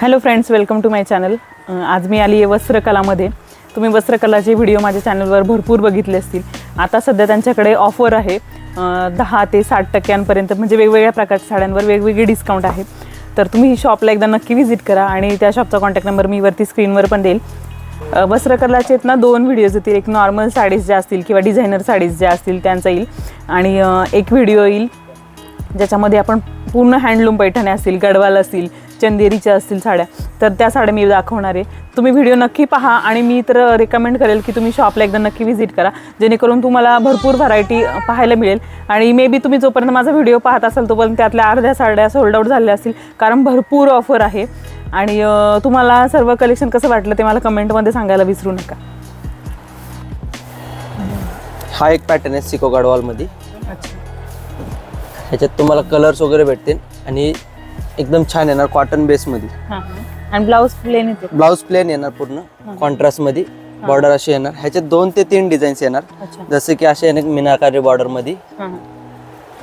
Hello friends welcome to my channel आज मी आली आहे वस्त्रकलामध्ये. तुम्ही वस्त्रकलाचे व्हिडिओ माझ्या चॅनलवर भरपूर बघितले असतील आता सध्या त्यांच्याकडे ऑफर आहे. दहा ते साठ टक्क्यांपर्यंत म्हणजे वेगवेगळ्या प्रकारच्या साड्यांवर वेगवेगळे डिस्काउंट आहे. तर तुम्ही ही शॉपला एकदा नक्की व्हिजिट करा आणि त्या शॉपचा कॉन्टॅक्ट नंबर मी वरती स्क्रीनवर पण देईल. वस्त्रकलाचे आहेत ना दोन व्हिडिओज येतील. एक नॉर्मल साडीज ज्या असतील किंवा डिझायनर साडीज ज्या असतील त्यांचा येईल. आणि एक व्हिडिओ येईल ज्याच्यामध्ये आपण पूर्ण हँडलूम पैठणे असतील गडवाल असतील चंदेरीच्या असतील साड्या तर त्या साड्या मी दाखवणार आहे. तुम्ही व्हिडिओ नक्की पहा आणि मी तर रेकमेंड करेल की तुम्ही शॉपला एकदा नक्की व्हिजिट करा. जेणेकरून तुम्हाला भरपूर व्हरायटी पाहायला मिळेल. आणि मे बी तुम्ही जोपर्यंत माझा व्हिडिओ पाहत असाल तोपर्यंत त्यातल्या अर्ध्या साड्या सोल्ड आउट झालेल्या असतील कारण भरपूर ऑफर आहे. आणि तुम्हाला सर्व कलेक्शन कसं वाटलं ते मला कमेंटमध्ये सांगायला विसरू नका. हा एक पॅटर्न आहे सिको गडवालमध्ये अच्छा. ह्याच्यात तुम्हाला कलर्स वगैरे भेटतील. आणि एकदम छान येणार कॉटन बेसमध्ये हां आणि ब्लाऊज प्लेन येतो. ब्लाऊज प्लेन येणार पूर्ण कॉन्ट्रास्टमध्ये बॉर्डर अशी येणार. ह्याच्यात दोन ते तीन डिझाईन्स येणार. जसे की असे येणार मीनाकारी बॉर्डरमध्ये हां.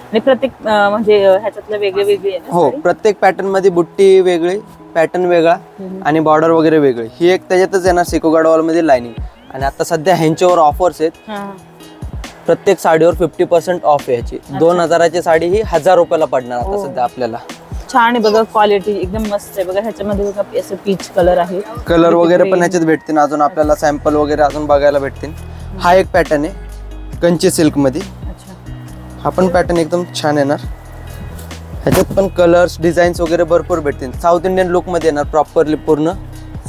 आणि प्रत्येक म्हणजे ह्याच्यातलं वेगळे वेगळे हो? प्रत्येक पॅटर्नमध्ये बुट्टी वेगळी पॅटर्न वेगळा आणि बॉर्डर वगैरे वेगळी. ही एक त्याच्यातच येणार सिको गडवालमध्ये लाईनिंग आणि आता सध्या ह्यांच्यावर ऑफर्स आहेत. प्रत्येक साडीवर फिफ्टी पर्सेंट ऑफ ह्याची. दोन हजाराची साडी ही हजार रुपयाला पडणार आता हो. सध्या आपल्याला. छान आहे बघा क्वालिटी एकदम मस्त आहे. बघा ह्याच्यामध्ये बघा असं पीच कलर आहे. कलर वगैरे पण ह्याच्यात भेटतील अजून आपल्याला सॅम्पल वगैरे अजून बघायला भेटतील. हा एक पॅटर्न आहे कंची सिल्कमध्ये हा पण पॅटर्न एकदम छान येणार. ह्याच्यात पण कलर्स डिझाईन्स वगैरे भरपूर भेटतील. साऊथ इंडियन लुकमध्ये येणार प्रॉपरली पूर्ण.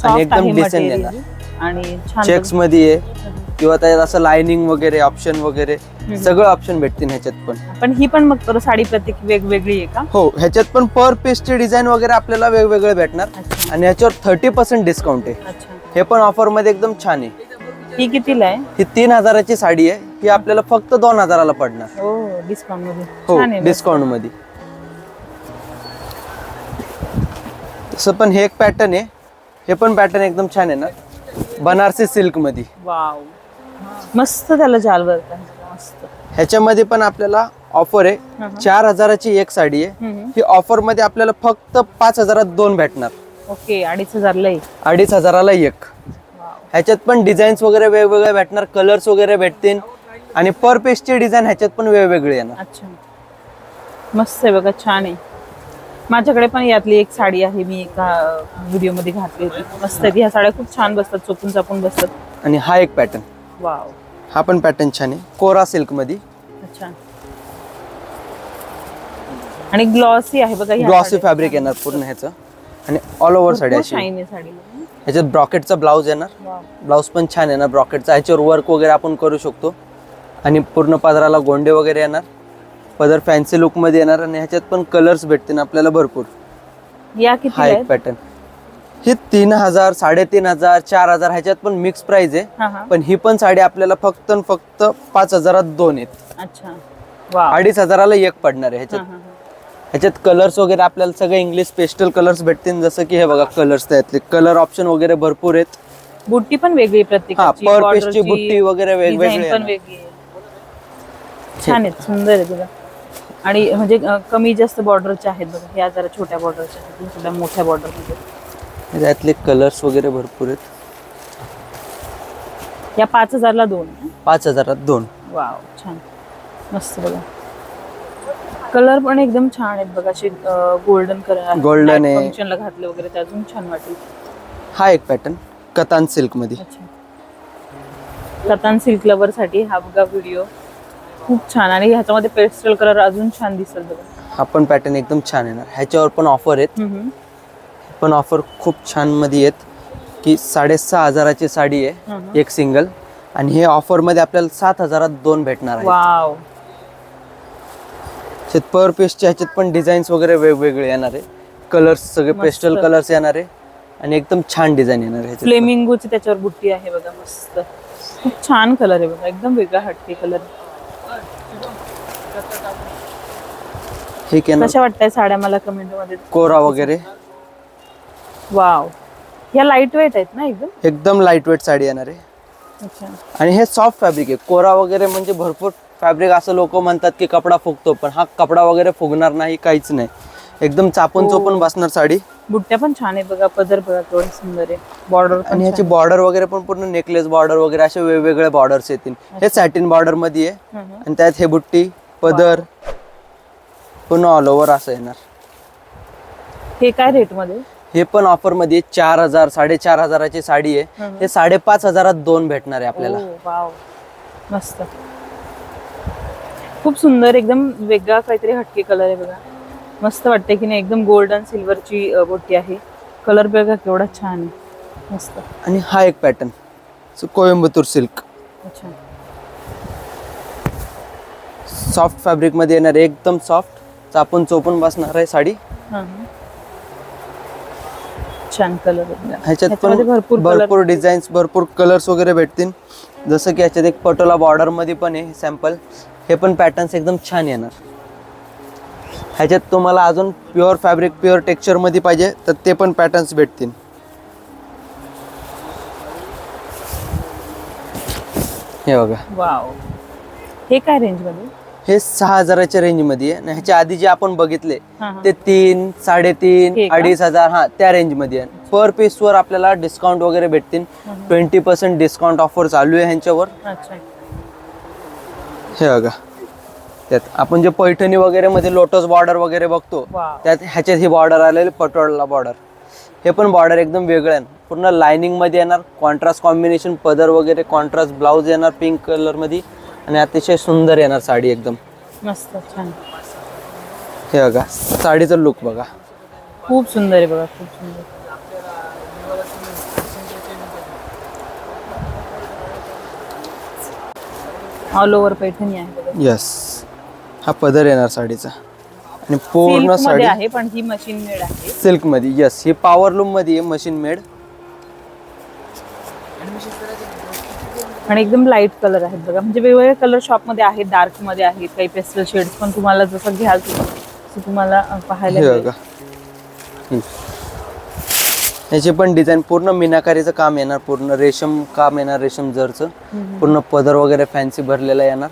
आणि एकदम डिसेंट येणार. आणि चेक्समध्ये आहे. किंवा त्याच्यात असं लाइनिंग वगैरे ऑप्शन वगैरे सगळं ऑप्शन भेटतील ह्याच्यात पण. पण ही पण मग साडी प्रत्येक वेगवेगळी आहे का? हो ह्याच्यात पण पर पीसचे डिझाईन वगैरे आपल्याला वेगवेगळे भेटणार. अच्छा. आणि ह्याच्यावर थर्टी पर्सेंट डिस्काउंट आहे. अच्छा. हे पण ऑफरमध्ये एकदम छान आहे. ही कितीला आहे? ही तीन हजाराची साडी आहे. ही आपल्याला फक्त दोन हजाराला पडणार. हो डिस्काउंटमध्ये. हो छान आहे डिस्काउंटमध्ये. तसं पण हे एक पॅटर्न आहे. हे पण पॅटर्न एकदम छान आहे ना. बनारसी सिल्कमध्ये. वाव मस्त त्याला जाल बरं मस्त. ह्याच्यामध्ये पण आपल्याला ऑफर आहे. चार हजाराची एक साडी आहे. ही ऑफरमध्ये आपल्याला फक्त पाच हजारात दोन भेटणार. ओके अडीच हजारला अडीच हजाराला एक. ह्याच्यात पण डिझाईन्स वगैरे वेगवेगळे भेटणार. कलर्स वगैरे भेटतील. आणि पर पीसची डिझाईन ह्याच्यात पण वेगवेगळी येणार. अच्छा. मस्त आहे बघा छान आहे. माझ्याकडे पण यातली एक साडी आहे मी एका व्हिडिओमध्ये घातली होती. मस्त आहे ह्या साड्या खूप छान बसतात चोपून चापून बसतात. आणि हा एक पॅटर्न वाव. हा पण पॅटर्न छान आहे. कोरा सिल्कमध्ये अच्छा. आणि ग्लॉसी आहे बघा ग्लॉसी. फॅब्रिक येणार पूर्ण ह्याचं. आणि ऑल ओव्हर साडी अशी ह्याच्यात ब्रॉकेटचा ब्लाऊज येणार. ब्लाऊज पण छान येणार ब्रॉकेटचा ह्याच्यावर वर्क वगैरे आपण करू शकतो. आणि पूर्ण पदराला गोंडे वगैरे येणार. पदर फॅन्सी लुकमध्ये येणार आणि ह्याच्यात पण कलर्स भेटतील आपल्याला भरपूर. या किती हा एक पॅटर्न हे तीन हजार साडेतीन हजार चार हजार ह्याच्यात पण मिक्स प्राइस आहे. हा पण ही पण साडी आपल्याला फक्त आणि फक्त पाच हजारात दोन आहेत. अच्छा. अडीच हजाराला एक पडणार आहे ह्याच्यात. ह्याच्यात कलर्स वगैरे आपल्याला सगळे इंग्लिश पेस्टल कलर्स भेटतील. जसं की हे बघा कलर्स त्यातले कलर ऑप्शन वगैरे भरपूर आहेत. बुट्टी पण वेगळी आहे प्रत्येकाची. हा, per piece ची ची, बुट्टी वगैरे वेगवेगळी design आहे पण ना. वेगळी आहे. छान आहेत सुंदर आहे आणि म्हणजे अं, कमी जास्त बॉर्डरच्या आहेत बघा. ह्या जरा छोट्या बॉर्डरच्या आहेत. ह्या थोड्या मोठ्या बॉर्डरमध्ये. त्यातले कलर्स वगैरे भरपूर आहेत. या पाच हजारला दोन. हं? पाच हजारात दोन. वाव छान. मस्त बघा. कलर पण एकदम छान आहेत बघा असे गोल्डन कलर Golden आहे. फंक्शनला घातले वगैरे ते अजून छान वाटेल. हा एक पॅटर्न कतान सिल्कमध्ये. कतान सिल्क लवर साठी हा बघा व्हिडिओ खूप छान. आणि ह्याच्यामध्ये पेस्टल कलर अजून छान दिसेल बघा. हा पण पॅटर्न एकदम छान येणार. ह्याच्यावर पण ऑफर आहेत. पण ऑफर खूप छानमध्ये आहेत की साडेसहा हजाराची साडी आहे. एक सिंगल आणि हे ऑफरमध्ये आपल्याला सात हजारात दोन भेटणार आहे वाव. पर पीसच्या ह्याच्यात पण डिझाईन्स वगैरे वेगवेगळे येणार आहे. कलर्स सगळे. पेस्टल कलर्स येणार आहे. आणि एकदम छान डिझाईन येणार आहे. फ्लेमिंगोची त्याच्यावर बुट्टी आहे बघा मस्त. खूप छान कलर आहे बघा एकदम वेगळा हटके कलर ठीक आहे कशा वाटताय साड्या मला कमेंटमध्ये? कोरा वगैरे. वाव. ह्या लाइट वेट आहेत ना एकदम? एकदम लाइट वेट साडी येणार आहे. अच्छा. आणि हे सॉफ्ट फॅब्रिक आहे. कोरा वगैरे म्हणजे भरपूर फॅब्रिक असं लोक म्हणतात की कपडा फुगतो पण हा कपडा वगैरे फुगणार नाही काहीच नाही. एकदम चापून चोपून बसणार साडी. बुट्ट्या पण छान आहे बघा पदर बघा केवढं सुंदर आहे. बॉर्डर आणि ह्याची बॉर्डर वगैरे पण पूर्ण नेकलेस बॉर्डर वगैरे असे वेगवेगळे बॉर्डर्स येतील. हे सॅटिन बॉर्डरमध्ये आहे. आणि त्यात हे बुट्टी पदर पूर्ण ऑल ओव्हर असं येणार. हे काय रेटमध्ये? हे पण ऑफरमध्ये चार हजार साडेचार हजाराची साडी आहे. हे. साडेपाच हजारात दोन भेटणार आहे आपल्याला. वाव. मस्त. खूप सुंदर एकदम वेगळा काहीतरी हटके कलर आहे बघा. मस्त वाटते की नाही एकदम गोल्डन सिल्वरची बोटी आहे. कलर बघा केवढा छान आहे. मस्त. आणि हा एक पॅटर्न कोयंबतूर सिल्क अच्छा. सॉफ्ट फॅब्रिकमध्ये येणार आहे, एकदम सॉफ्ट चापून चोपून बसणार आहे साडी. छान कलर ह्याच्यात पण भरपूर भरपूर डिझाईन्स भरपूर कलर्स वगैरे भेटतील. जसं की ह्याच्यात एक पटोला बॉर्डरमध्ये पण आहे सॅम्पल हे पण पॅटर्न्स एकदम छान येणार. ह्याच्यात तुम्हाला अजून प्युअर फॅब्रिक प्युअर टेक्स्चरमध्ये पाहिजे तर ते पण पॅटर्न्स भेटतील. हे बघा. वाव हे काय रेंजमध्ये? हे सहा हजाराच्या रेंजमध्ये आहे. आणि ह्याच्या आधी जे आपण बघितले हा, हा. ते तीन हे साडेतीन का? अडीच हजार हा त्या रेंजमध्ये आहे. पर पीस वर आपल्याला डिस्काउंट वगैरे भेटतील. ट्वेंटी पर्सेंट डिस्काउंट ऑफर चालू आहे ह्यांच्यावर. अच्छा हे बघा. त्यात आपण जे पैठणी वगैरे मध्ये लोटस बॉर्डर वगैरे बघतो वाव त्यात ह्याच्यात ही बॉर्डर आलेली पटोळा बॉर्डर हे पण बॉर्डर एकदम वेगळं आहे. पूर्ण लाइनिंगमध्ये येणार कॉन्ट्रास्ट कॉम्बिनेशन पदर वगैरे कॉन्ट्रास्ट ब्लाऊज येणार पिंक कलरमध्ये. आणि अतिशय सुंदर येणार साडी एकदम. मस्त छान. हे बघा साडीचा लुक बघा. खूप सुंदर आहे बघा खूप सुंदर. ऑल ओव्हर पैठणी आहे. यस हा पदर येणार साडीचा. आणि पूर्ण साडी आहे पण ही मशीन मेड आहे. सिल्कमध्ये यस ही पॉवर लूममध्ये मशीन मेड आणि एकदम लाइट कलर आहेत बघा. म्हणजे वेगवेगळे कलर शॉपमध्ये आहेत डार्कमध्ये आहेत काही पेस्टल शेड्स पण तुम्हाला जसं घ्याल तसं तुम्हाला पाहायला मिळेल. याची पण डिझाईन पूर्ण मीनाकारीचं काम येणार पूर्ण रेशम काम येणार रेशम जरचं. पूर्ण पदर वगैरे फॅन्सी भरलेला येणार.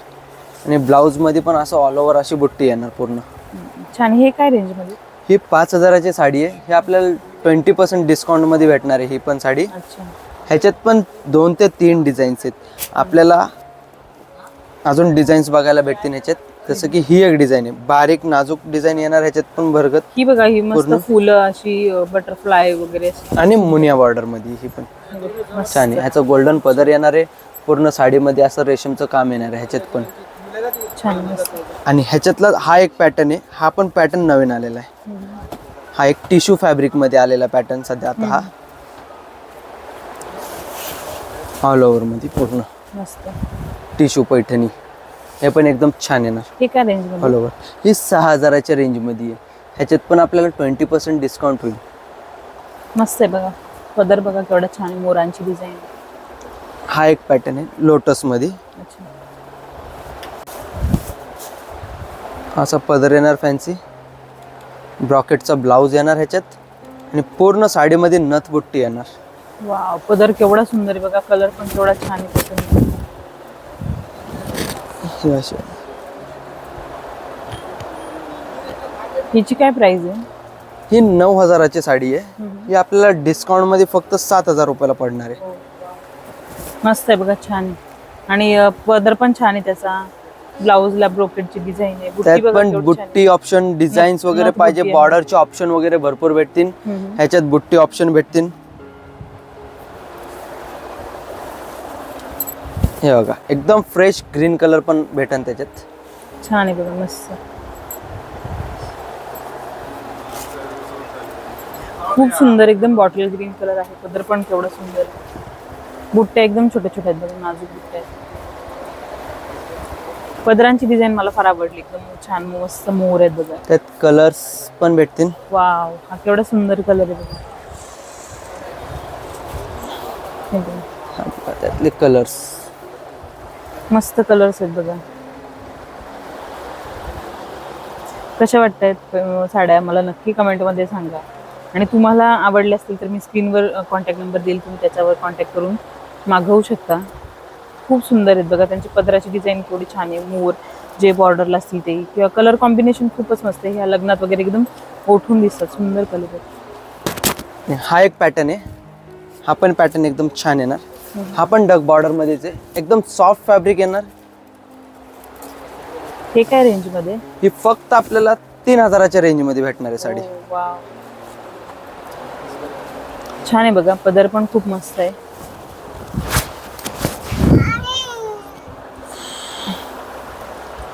आणि ब्लाऊजमध्ये पण असं ऑल ओव्हर अशी बुट्टी येणार पूर्ण. छान. हे काय रेंजमध्ये? ही पाच हजाराची साडी आहे. हे आपल्याला ट्वेंटी पर्सेंट डिस्काउंटमध्ये भेटणार आहे ही पण साडी. ह्याच्यात पण दोन ते तीन डिझाईन्स आहेत. आपल्याला अजून डिझाईन्स बघायला भेटतील ह्याच्यात. जसं की ही एक डिझाईन आहे. बारीक नाजूक डिझाईन येणार ह्याच्यात पण भरगत. ही बघा ही मस्त पूर्ण? फुलं अशी बटरफ्लाय वगैरे अशी. आणि मुनिया बॉर्डरमध्ये ही पण. मस्त. छान आहे. ह्याचं गोल्डन पदर येणार आहे. पूर्ण साडीमध्ये असं रेशमचं काम येणार आहे ह्याच्यात पण. छान मस्त आणि ह्याच्यातला हा एक पॅटर्न आहे. हा पण पॅटर्न नवीन आलेला आहे. हा एक टिश्यू फॅब्रिकमध्ये आलेला पॅटर्न सध्या आता हा. ऑल ओव्हरमध्ये पूर्ण. मस्त. टिश्यू पैठणी. हे पण एकदम छान येणार हे काय रेंज ऑल ओव्हर ही सहा हजाराच्या रेंजमध्ये आहे. ह्याच्यात पण आपल्याला ट्वेंटी पर्सेंट डिस्काउंट होईल. मस्त आहे बघा. पदर बघा केवढा छान आहे मोरांची डिझाईन हा एक पॅटर्न आहे लोटसमध्ये अच्छा. असा पदर येणार फॅन्सी ब्रॉकेटचा ब्लाऊज येणार ह्याच्यात. आणि पूर्ण साडीमध्ये नथ बुट्टी येणार. वाव पदर केवढा सुंदर आहे बघा कलर पण केवढा छान आहे. हे हिची काय प्राइस आहे? ही नऊ हजाराची साडी आहे. ही आपल्याला डिस्काउंटमध्ये फक्त सात हजार रुपयाला पडणार आहे. मस्त आहे बघा छान आणि पदर पण छान आहे त्याचा. ब्लाऊजला ब्रोकेटची डिझाईन आहे. पण. बुट्टी ऑप्शन डिझाईन्स वगैरे पाहिजे. बॉर्डरचे ऑप्शन वगैरे भरपूर भेटतील. ह्याच्यात बुट्टी ऑप्शन भेटतील. हे बघा एकदम फ्रेश ग्रीन कलर पण भेटेल त्याच्यात. छान आहे बघा मस्त. खूप सुंदर एकदम बॉटल ग्रीन कलर आहे पदर पण केवढा सुंदर. बुट्ट्या एकदम छोट्या छोट्या आहेत बघा नाजूक बुट्ट्या आहेत. पदरांची डिझाईन मला फार आवडली एकदम छान मस्त मोर आहेत बघा. त्यात कलर्स पण भेटतील. वाव हा केवढा सुंदर कलर आहे बघा, त्यातले कलर्स मस्त कलर्स आहेत बघा. कशा वाटतायत आहेत साड्या? मला नक्की कमेंटमध्ये सांगा. आणि तुम्हाला आवडले असतील तर मी स्क्रीनवर कॉन्टॅक्ट नंबर देईल तुम्ही त्याच्यावर कॉन्टॅक्ट करून मागवू शकता. खूप सुंदर आहेत बघा त्यांची पदराची डिझाईन थोडी छान आहे. मोर जे बॉर्डरला असतील ते. किंवा कलर कॉम्बिनेशन खूपच मस्त आहे. ह्या लग्नात वगैरे एकदम ओठून दिसतात. सुंदर कलर आहेत. हा एक पॅटर्न आहे. हा पण पॅटर्न एकदम छान येणार. हा पण डग बॉर्डर मध्येच आहे. एकदम सॉफ्ट फॅब्रिक येणार. हे काय रेंजमध्ये ही फक्त आपल्याला तीन हजाराच्या रेंजमध्ये भेटणार आहे साडी. छान आहे बघा पदर पण खूप मस्त आहे.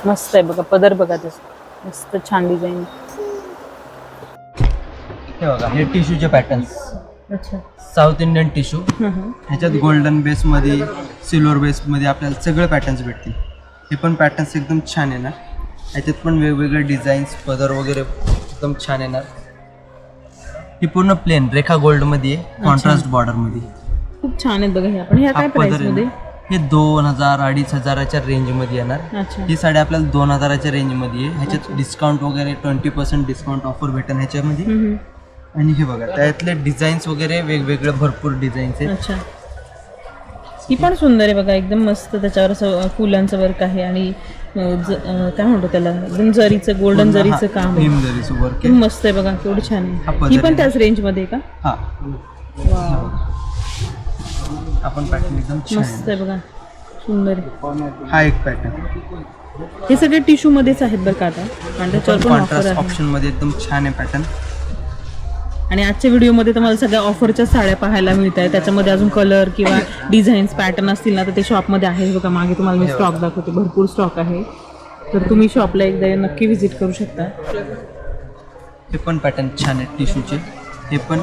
मस्त आहे बघा पदर बघा तसं मस्त छान डिझाईन हे बघा हे टिश्यूचे पॅटर्न्स साऊथ इंडियन टिश्यू. ह्याच्यात गोल्डन बेसमध्ये सिल्वर बेसमध्ये आपल्याला सगळे पॅटर्न्स भेटतील. हे पण पॅटर्न्स एकदम छान येणार. ह्याच्यात पण वेगवेगळे डिझाईन्स पदर वगैरे एकदम छान येणार. ही पूर्ण प्लेन रेखा गोल्डमध्ये आहे कॉन्ट्रास्ट बॉर्डरमध्ये खूप छान आहेत बघा ह्या हा काय. हे दोन हजार अडीच हजाराच्या रेंजमध्ये येणार. ही साडी आपल्याला दोन हजाराच्या रेंजमध्ये आहे. ह्याच्यात डिस्काउंट वगैरे ट्वेंटी पर्सेंट डिस्काउंट ऑफर भेटेल ह्याच्यामध्ये. आणि हे बघा त्यातले डिझाईन्स वगैरे वेगवेगळे भरपूर डिझाईन्स. आहेत. अच्छा. ही पण सुंदर आहे बघा एकदम मस्त त्याच्यावर असं फुलांचं वर्क आहे आणि अं, ज- अं, काय म्हणतो त्याला? एकदम जरीचं गोल्डन जरीचं काम आहे. वर्क एकदम मस्त आहे बघा केवढी छान हा आहे. पदर ही पण आहे. त्याच रेंजमध्ये आहे का? हा. आपण पॅटर्न एकदम छान मस्त आहे बघा सुंदर आहे. आहे. हा एक पॅटर्न हे सगळे टिश्यू मध्येच आहेत बरं का आता? आणि त्याच्यावर पण ऑफर कॉन्ट्रास्ट आहे. ऑप्शनमध्ये एकदम छान आहे पॅटर्न आणि आजच्या व्हिडिओमध्ये तुम्हाला सगळ्या ऑफरच्या साड्या पाहायला मिळत आहेत. त्याच्यामध्ये अजून कलर किंवा डिझाईन्स पॅटर्न असतील ना तर ते शॉपमध्ये आहे. बघा मागे तुम्हाला मी स्टॉक दाखवते. भरपूर स्टॉक आहे. तर तुम्ही शॉपला एकदा नक्की व्हिजिट करू शकता. हे पण पॅटर्न छान आहेत टिश्यूचे हे पण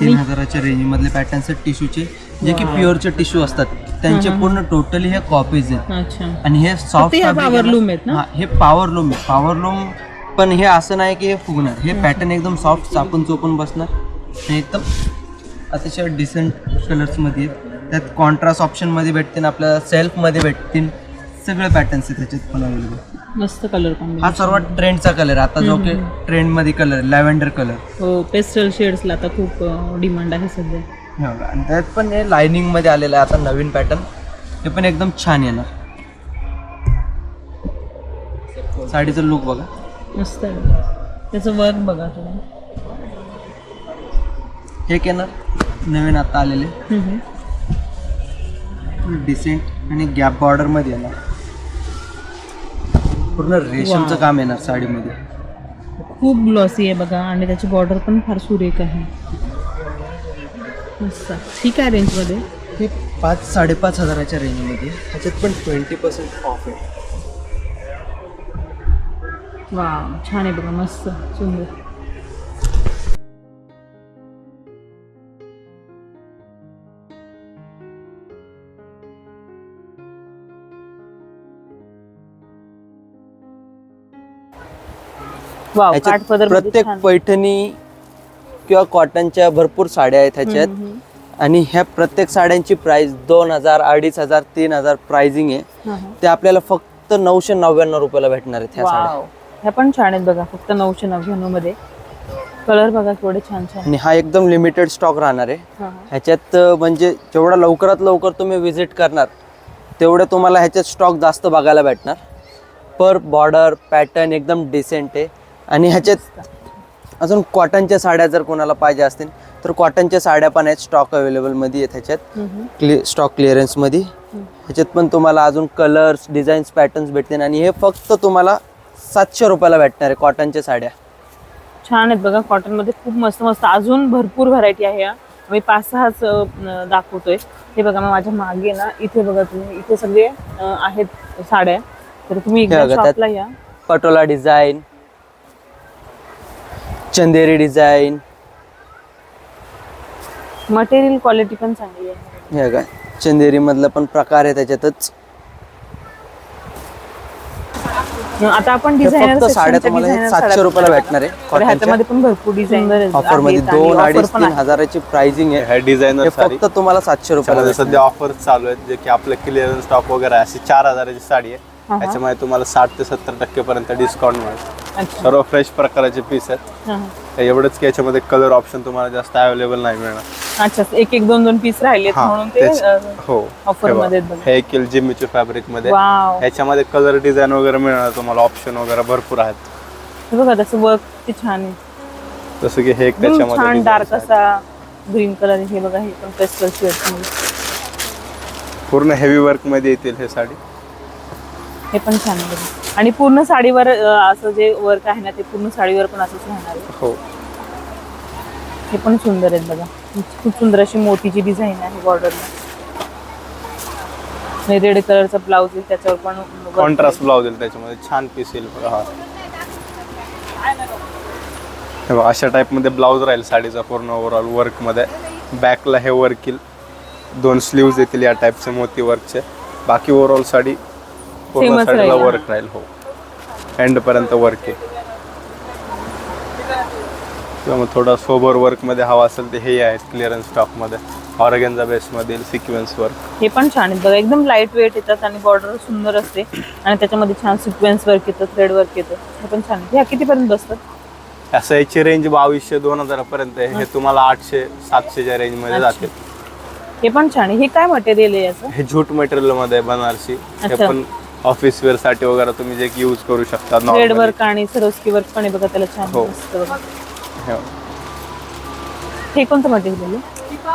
तीन हजाराच्या रेंज मधले पॅटर्न्स आहेत टिश्यूचे जे की प्युअरचे टिश्यू असतात. त्यांचे पूर्ण टोटली हे कॉपीज आहेत. आणि हे सॉफ्ट power loom आहेत ना? हे पॉवर लूम आहे. पॉवर लूम पण हे असं नाही की हे फुगणार. हे पॅटर्न एकदम सॉफ्ट चापून चोपून बसणार. आणि एकदम अतिशय डिसेंट कलर्समध्ये आहेत. त्यात कॉन्ट्रास्ट ऑप्शनमध्ये भेटतील आपल्याला सेल्फमध्ये भेटतील. सगळे पॅटर्न्स आहेत त्याच्यात पण अवेलेबल मस्त कलर हा कॉम्बिनेशन सर्वात ट्रेंडचा कलर आता जो की ट्रेंडमध्ये कलर लॅव्हेंडर कलर हो पेस्टल शेड्सला आता खूप डिमांड आहे सध्या. आणि त्यात पण हे लाइनिंगमध्ये आलेलं आहे आता नवीन पॅटर्न हे पण एकदम छान येणार. साडीचं लुक बघा. मस्त आहे. त्याचं वर्क बघा तुम्ही. हे येणार नवीन आता आलेले. डिसेंट आणि गॅप बॉर्डरमध्ये येणार. पूर्ण रेशमचं. काम येणार साडीमध्ये. खूप ग्लॉसी आहे बघा आणि त्याची बॉर्डर पण फार सुरेख आहे. मस्त. ठीक आहे रेंजमध्ये हे पाच साडेपाच हजाराच्या रेंजमध्ये ह्याच्यात पण ट्वेंटी पर्सेंट ऑफ आहे. वा छान आहे बघा मस्त सुंदर. वाव ह्याच्यात काठपदर प्रत्येक पैठणी किंवा कॉटनच्या भरपूर साड्या आहेत ह्याच्यात. आणि ह्या प्रत्येक साड्यांची प्राइस दोन हजार अडीच हजार तीन हजार प्राइसिंग आहे. ते आपल्याला फक्त नऊशे नव्याण्णव रुपयाला भेटणार आहेत ह्या साड्या. वाव ह्या पण छान आहेत बघा फक्त नऊशे नव्याण्णवमध्ये कलर बघा केवढे छान छान आणि हा एकदम लिमिटेड स्टॉक राहणार आहे. ह्याच्यात म्हणजे जेवढा लवकरात लवकर तुम्ही विजिट करणार तेवढं तुम्हाला ह्याच्यात स्टॉक जास्त बघायला भेटणार. पर बॉर्डर पॅटर्न एकदम डिसेंट आहे. आणि ह्याच्यात अजून कॉटनच्या साड्या जर कोणाला पाहिजे असतील तर कॉटनच्या साड्या पण आहेत स्टॉक अवेलेबलमध्ये आहेत ह्याच्यात. क्लि स्टॉक क्लिअरन्समध्ये ह्याच्यात पण तुम्हाला अजून कलर्स डिझाईन्स पॅटर्न्स भेटतील. आणि हे फक्त तुम्हाला सातशे रुपयाला भेटणार आहे कॉटनच्या साड्या. छान आहेत बघा कॉटनमध्ये खूप मस्त मस्त अजून भरपूर व्हरायटी आहे मी पाच सहाच दाखवतोय. हे बघा मग माझ्या मागे ना इथे बघा तुम्ही इथे सगळे आहेत साड्या. तर तुम्ही बघा, शॉपला या. Patola design Chanderi design material quality पण चांगली आहे. हे काय चंदेरी मधला पण प्रकार आहे त्याच्यातच. आता आपण हे डिझायनर फक्त साड्या तुम्हाला सातशे रुपयाला भेटणार आहे. ह्याच्यामध्ये पण भरपूर डिझाईन ऑफरमध्ये दोन अडीच तीन हजाराची प्राइसिंग आहे. डिझायनर हे फक्त तुम्हाला सातशे रुपयाला. सध्या ऑफर चालू आहेत. जे की आपलं क्लिअरन्स स्टॉक वगैरे अशी चार हजाराची साडी आहे. हा. त्याच्यामध्ये तुम्हाला साठ ते सत्तर टक्के पर्यंत डिस्काउंट मिळेल. सर्व फ्रेश प्रकारचे पीस आहेत. तर एवढंच की याच्यामध्ये कलर ऑप्शन तुम्हाला जास्त अवेलेबल नाही मिळणार. अच्छा एक एक दोन दोन पीस राहिलेत हा, म्हणून ते तेच. अ, हो बघा. मध्ये आहेत बघा. हे एक किल जिम्मीचे फॅब्रिकमध्ये वाव याच्यामध्ये कलर डिझाईन वगैरे मिळणार तुम्हाला ऑप्शन वगैरे भरपूर आहेत हे बघा त्याचं वर्क किती छान आहे जसं की हे एक एकदम त्याच्यामध्ये छान designs डार्क आहेत. असा ग्रीन कलर हे बघा हे पण पेस्टल शेड पूर्ण हेवी वर्कमध्ये येतील हे साडी हे पण छान आहे बघा. आणि पूर्ण साडीवर अ, असं जे वर्क आहे ना ते पूर्ण साडीवर पण असंच राहणार आहे हो हे पण सुंदर आहेत बघा खूप सुंदर अशी मोतीची डिझाईन आहे बॉर्डरला रेड कलरचा ब्लाऊज आहे त्याच्यावर पण कॉन्ट्रास्ट ब्लाउज येईल त्याच्यामध्ये. छान पीस येईल हा. अशा टाइपमध्ये ब्लाऊज राहील साडीचा पूर्ण ओव्हरऑल वर्कमध्ये. बॅकला हे वर्क येईल. दोन स्लीव्ज येतील या टाईपचे मोती वर्कचे बाकी ओव्हरऑल साडी पूर्ण साडीला वर्क राहील हो. एंड पर्यंत वर्क आहे. किंवा मग थोडा सोबर वर्कमध्ये हवा असेल तर हे आहेत क्लिअरन्स स्टॉकमध्ये. ऑर्गेन्झा बेस मध्ये सिक्वेन्स वर्क हे पण छान आहेत बघा एकदम लाइट वेट येतात आणि बॉर्डर सुंदर असते. आणि त्याच्यामध्ये छान सिक्वेन्स वर्क येतं थ्रेड वर्क येतं. हे पण छान आहे ह्या कितीपर्यंत बसतात? असं याची रेंज बावीसशे दोन हजारापर्यंत आहे. हे तुम्हाला आठशे सातशेच्या रेंजमध्ये अच्छा. जाते हे पण छान आहे. हे काय मटेरियल आहे याचं? हे झूट मटेरियलमध्ये आहे बनारसी. हे अच्छा. पण ऑफिस वेअरसाठी वगैरे तुम्ही जे यूज करू शकता थ्रेड. वर्क आणि सरोस्की वर्क पण आहे बघा त्याला छान हो. मस्त बघा. हे- हे कोणतं मटेरियल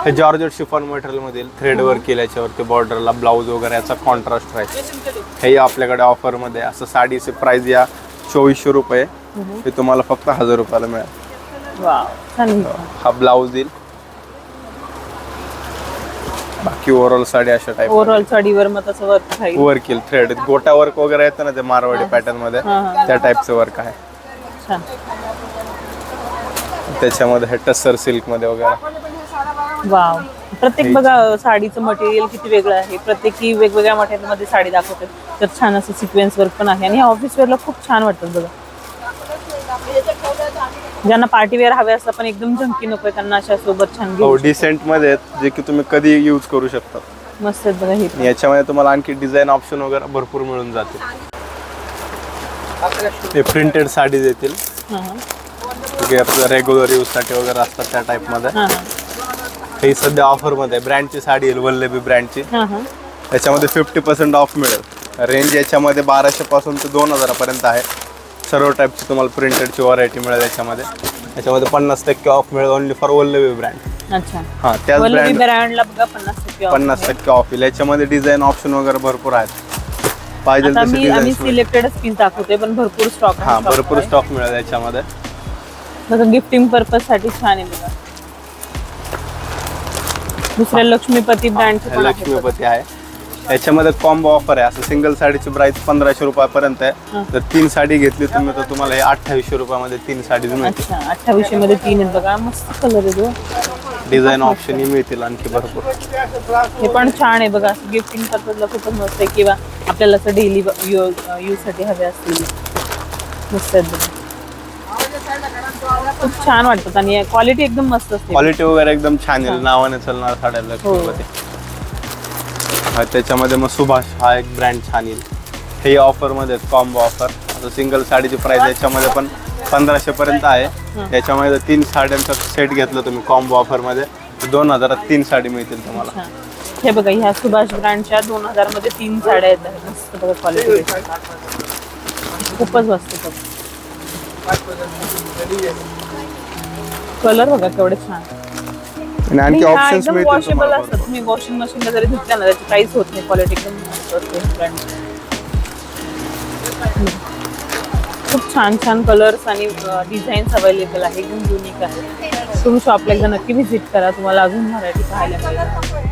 हे जॉर्जेट शिफॉन मटेरियल मधील थ्रेड वर्क केल्याच्यावरती बॉर्डरला ब्लाऊज वगैरे याचा कॉन्ट्रास्ट राहील हे ऑफर ऑफरमध्ये. असं साडीचे प्राइस या चोवीसशे रुपये. हे तुम्हाला फक्त हजार रुपयाला मिळेल. आहे. हा ब्लाऊज येईल बाकी ओव्हरऑल साडी अशा टाईप ओव्हरऑल साडीवर मग तसं वर्क वर्क येईल थ्रेड गोटा वर्क वगैरे येतं ना ते मारवाडी पॅटर्नमध्ये? हा, हा. त्या टाईपचं वर्क आहे. त्याच्यामध्ये हे टस्सर सिल्कमध्ये वगैरे. वाव. प्रत्येक बघा साडीचं मटेरियल किती वेगळं आहे. प्रत्येकी वेगवेगळ्या मटेरियलमध्ये साडी दाखवते तर छान असं सिक्वेन्स वर्क पण आहे. आणि ऑफिस वेअरला खूप छान वाटतात बघा. ज्यांना पार्टी वेअर हवे असतात पण एकदम झंकी नको त्यांना अशा सोबत छान हो डिसेंटमध्ये आहेत, जे की तुम्ही कधी यूज करू शकता. मस्त आहेत बघा हे याच्यामध्ये तुम्हाला आणखी डिझाईन ऑप्शन वगैरे भरपूर मिळून जातील. हे प्रिंटेड साडीज येतील जे आपलं रेग्युलर यूजसाठी वगैरे असतात त्या टाइपमध्ये. हा, हा. ही सध्या ऑफरमध्ये ब्रँडची साडी येईल वल्लभी ब्रँडची हा, हा. त्याच्यामध्ये फिफ्टी पर्सेंट ऑफ मिळेल. रेंज याच्यामध्ये बाराशे पासून ते दोन हजारापर्यंत आहे. सर्व टाईपची तुम्हाला प्रिंटेडची व्हरायटी मिळेल याच्यामध्ये. याच्यामध्ये पन्नास टक्के ऑफ मिळेल ओनली फॉर वल्लभी ब्रँड अच्छा. हां त्याच वल्लभी ब्रँड ब्रँडला बघा पन्नास टक्के off. पन्नास टक्के ऑफ येईल. याच्यामध्ये डिझाईन ऑप्शन वगैरे भरपूर आहेत. पाहिजे आता तसे मी आम्ही डिझाईन सिलेक्टेडच पीस दाखवते पण भरपूर स्टॉक हां भरपूर स्टॉक मिळेल याच्यामध्ये. बघा गिफ्टिंग पर्पजसाठी छान आहे बघा. दुसऱ्या लक्ष्मीपती ब्रँडचे हे पण आहेत बघा. लक्ष्मीपती आहे. याच्यामध्ये कॉम्बो ऑफर आहे. असं सिंगल साडीची प्राइस पंधराशे रुपयापर्यंत आहे. जर तीन साडी घेतली तुम्ही तर तुम्हाला हे अठ्ठावीसशे रुपयामध्ये तीन मिळतील अच्छा अठ्ठावीसशे मध्ये तीन आहेत बघा. मस्त कलर आहे तो. डिझाईन ऑप्शनही मिळतील आणखी भरपूर. हे पण छान आहे बघा. गिफ्टिंग पर्पजला खूपच मस्त आहे. किंवा आपल्याला असं डेली यूजसाठी हवे असतील. मस्त आहेत बघा. खूप छान वाटतात आणि क्वालिटी एकदम मस्त असते. क्वालिटी वगैरे एकदम छान येईल नावाने चालणार साड्या लक्ष्मीपती हा, त्याच्यामध्ये मग सुभाष हा एक ब्रँड छान येईल. हे ऑफरमध्ये कॉम्बो ऑफर आता सिंगल साडीची प्राइस याच्यामध्ये पण पंधराशे पर्यंत आहे. याच्यामध्ये जर तीन साड्यांचा सेट घेतलं तुम्ही कॉम्बो ऑफरमध्ये तर दोन हजारात तीन साडी मिळतील तुम्हाला. हे बघा ह्या सुभाष ब्रँडच्या दोन हजारमध्ये तीन साड्या आहेत. मस्त बघा क्वालिटी खूपच मस्त कलर बघा केवढे छान. आणि आणि आणखी ह्या ऑप्शन्स एकदम मिळतील वॉशेबल तुम्हाला असतात. तुम्ही वॉशिंग मशीनला जरी धुतल्या ना त्याची काहीच होत नाही क्वालिटी एकदम मस्त असते brand. खूप छान छान कलर्स आणि डिझाईन्स अवेलेबल आहे एकदम युनिक आहे तुम्ही शॉपला एकदा नक्की व्हिजिट करा. तुम्हाला अजून व्हरायटी पाहायला मिळेल.